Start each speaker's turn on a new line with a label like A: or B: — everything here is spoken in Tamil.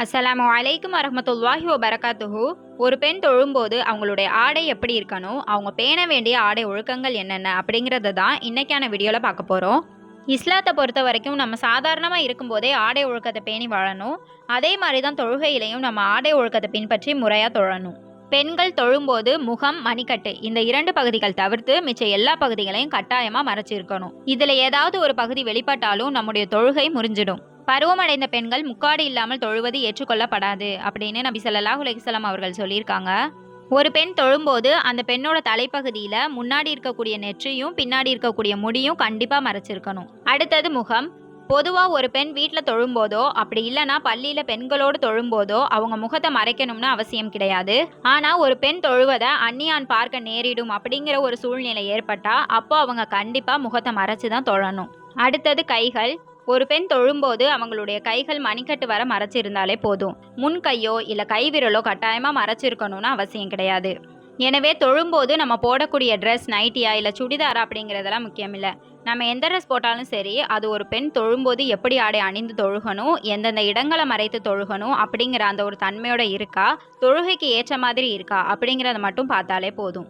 A: அஸ்லாம் வலைக்கும் வரஹ்மத்துல்லாஹி வரகாத்துஹூ ஒரு பெண் தொழும்போது அவங்களுடைய ஆடை எப்படி இருக்கணும் அவங்க பேண வேண்டிய ஆடை ஒழுக்கங்கள் என்னென்ன அப்படிங்கிறத தான் இன்னைக்கான வீடியோவில் பார்க்க போகிறோம் இஸ்லாத்தை பொறுத்த வரைக்கும் நம்ம சாதாரணமாக இருக்கும்போதே ஆடை ஒழுக்கத்தை பேணி வாழணும். அதே மாதிரி தான் தொழுகையிலையும் நம்ம ஆடை ஒழுக்கத்தை பின்பற்றி முறையாக தொழணும். பெண்கள் தொழும்போது முகம் மணிக்கட்டு இந்த இரண்டு பகுதிகள் தவிர்த்து மிச்ச எல்லா பகுதிகளையும் கட்டாயமாக மறைச்சிருக்கணும். இதில் ஏதாவது ஒரு பகுதி வெளிப்பட்டாலும் நம்முடைய தொழுகை முறிஞ்சிடும். பருவமடைந்த பெண்கள் முக்காடு இல்லாமல் தொழுவது ஏற்றுக்கொள்ளப்படாது அப்படின்னு நபி ஸல்லல்லாஹு அலைஹி அவர்கள் சொல்லியிருக்காங்க. ஒரு பெண் தொழும்போது அந்த பெண்ணோட தலைப்பகுதியில் முன்னாடி இருக்கக்கூடிய நெற்றியும் பின்னாடி இருக்கக்கூடிய முடியும் கண்டிப்பாக மறைச்சிருக்கணும். அடுத்தது முகம். பொதுவாக ஒரு பெண் வீட்டில் தொழும்போதோ அப்படி இல்லைன்னா பள்ளியில் பெண்களோடு தொழும்போதோ அவங்க முகத்தை மறைக்கணும்னு அவசியம் கிடையாது. ஆனால் ஒரு பெண் தொழுவதை அந்நியான் பார்க்க நேரிடும் அப்படிங்கிற ஒரு சூழ்நிலை ஏற்பட்டால் அப்போ அவங்க கண்டிப்பாக முகத்தை மறைச்சு தான் தொழணும். அடுத்தது கைகள். ஒரு பெண் தொழும்போது அவங்களுடைய கைகள் மணிக்கட்டு வர மறைச்சிருந்தாலே போதும். முன் கையோ இல்லை கை விரலோ கட்டாயமாக மறைச்சிருக்கணும்னு அவசியம் கிடையாது. எனவே தொழும்போது நம்ம போடக்கூடிய ட்ரெஸ் நைட்டியா இல்லை சுடிதாரா அப்படிங்கிறதெல்லாம் முக்கியமில்லை. நம்ம எந்த ட்ரெஸ் போட்டாலும் சரி அது ஒரு பெண் தொழும்போது எப்படி ஆடை அணிந்து தொழுகணும் எந்தெந்த இடங்களை மறைத்து தொழுகணும் அப்படிங்கிற அந்த ஒரு தன்மையோட இருக்கா தொழுகைக்கு ஏற்ற மாதிரி இருக்கா அப்படிங்கிறத மட்டும் பார்த்தாலே போதும்.